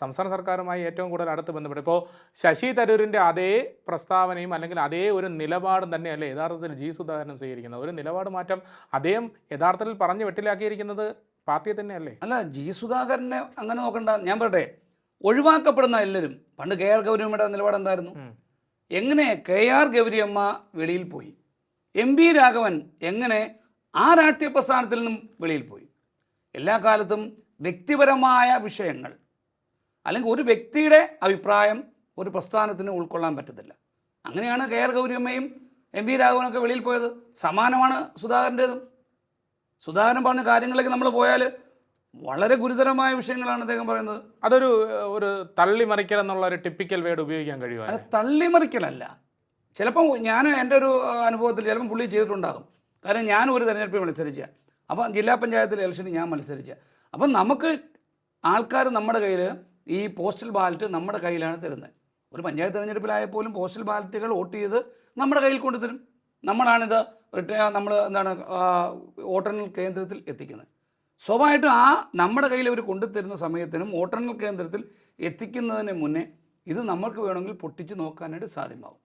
സംസ്ഥാന സർക്കാരുമായി ഏറ്റവും കൂടുതൽ അടുത്ത് ബന്ധപ്പെട്ട്. ഇപ്പോൾ ശശി തരൂരിന്റെ അതേ പ്രസ്താവനയും അല്ലെങ്കിൽ അതേ ഒരു നിലപാടും തന്നെയല്ലേ യഥാർത്ഥത്തിൽ ജി സുധാകരനും സ്വീകരിക്കുന്നത്? ഒരു നിലപാട് മാറ്റം അദ്ദേഹം യഥാർത്ഥത്തിൽ പറഞ്ഞു വെട്ടിലാക്കിയിരിക്കുന്നത് പാർട്ടിയെ തന്നെയല്ലേ? അല്ല ജി സുധാകരനെ അങ്ങനെ നോക്കണ്ട. ഞാൻ പറയട്ടെ ഒഴിവാക്കപ്പെടുന്ന എല്ലാവരും പണ്ട് കെ ആർ ഗൗരിയമ്മയുടെ നിലപാട് എന്തായിരുന്നു? എങ്ങനെ കെ ആർ ഗൗരിയമ്മ വെളിയിൽ പോയി? എം പി രാഘവൻ എങ്ങനെ ആ രാഷ്ട്രീയ പ്രസ്ഥാനത്തിൽ നിന്നും വെളിയിൽ പോയി? എല്ലാ കാലത്തും വ്യക്തിപരമായ വിഷയങ്ങൾ അല്ലെങ്കിൽ ഒരു വ്യക്തിയുടെ അഭിപ്രായം ഒരു പ്രസ്ഥാനത്തിന് ഉൾക്കൊള്ളാൻ പറ്റത്തില്ല. അങ്ങനെയാണ് കെ ആർ ഗൗരിയമ്മയും എം വി രാഘവനൊക്കെ വെളിയിൽ പോയത്. സമാനമാണ് സുധാകരന്റേതും. സുധാകരൻ പറഞ്ഞ കാര്യങ്ങളിലേക്ക് നമ്മൾ പോയാൽ വളരെ ഗുരുതരമായ വിഷയങ്ങളാണ് അദ്ദേഹം പറയുന്നത്. അതൊരു ഒരു തള്ളിമറിക്കൽ എന്നുള്ള ഒരു ടിപ്പിക്കൽ വേർഡ് ഉപയോഗിക്കാൻ കഴിയുമോ അത് തള്ളിമറിക്കലല്ല ചിലപ്പം ഞാൻ എന്റെ ഒരു അനുഭവത്തിൽ ചിലപ്പം പുള്ളി ചെയ്തിട്ടുണ്ടാകും. കാരണം ഞാൻ ഒരു തെരഞ്ഞെടുപ്പിൽ മത്സരിച്ച. അപ്പം ജില്ലാ പഞ്ചായത്തിലെ ഇലക്ഷന് ഞാൻ മത്സരിച്ച. അപ്പം നമുക്ക് ആൾക്കാർ നമ്മുടെ കയ്യിൽ ഈ പോസ്റ്റൽ ബാലറ്റ് നമ്മുടെ കയ്യിലാണ് തരുന്നത്. ഒരു പഞ്ചായത്ത് തിരഞ്ഞെടുപ്പിലായ പോലും പോസ്റ്റൽ ബാലറ്റുകൾ വോട്ട് ചെയ്ത് നമ്മുടെ കയ്യിൽ കൊണ്ടുതരും നമ്മളാണിത് റിട്ടേ നമ്മൾ എന്താണ് വോട്ടെണ്ണൽ കേന്ദ്രത്തിൽ എത്തിക്കുന്നത്. സ്വാഭാവികമായിട്ടും ആ നമ്മുടെ കയ്യിൽ അവർ കൊണ്ടുതരുന്ന സമയത്തിനും വോട്ടെണ്ണൽ കേന്ദ്രത്തിൽ എത്തിക്കുന്നതിന് മുന്നേ ഇത് നമ്മൾക്ക് വേണമെങ്കിൽ പൊട്ടിച്ച് നോക്കാനായിട്ട് സാധ്യമാവും.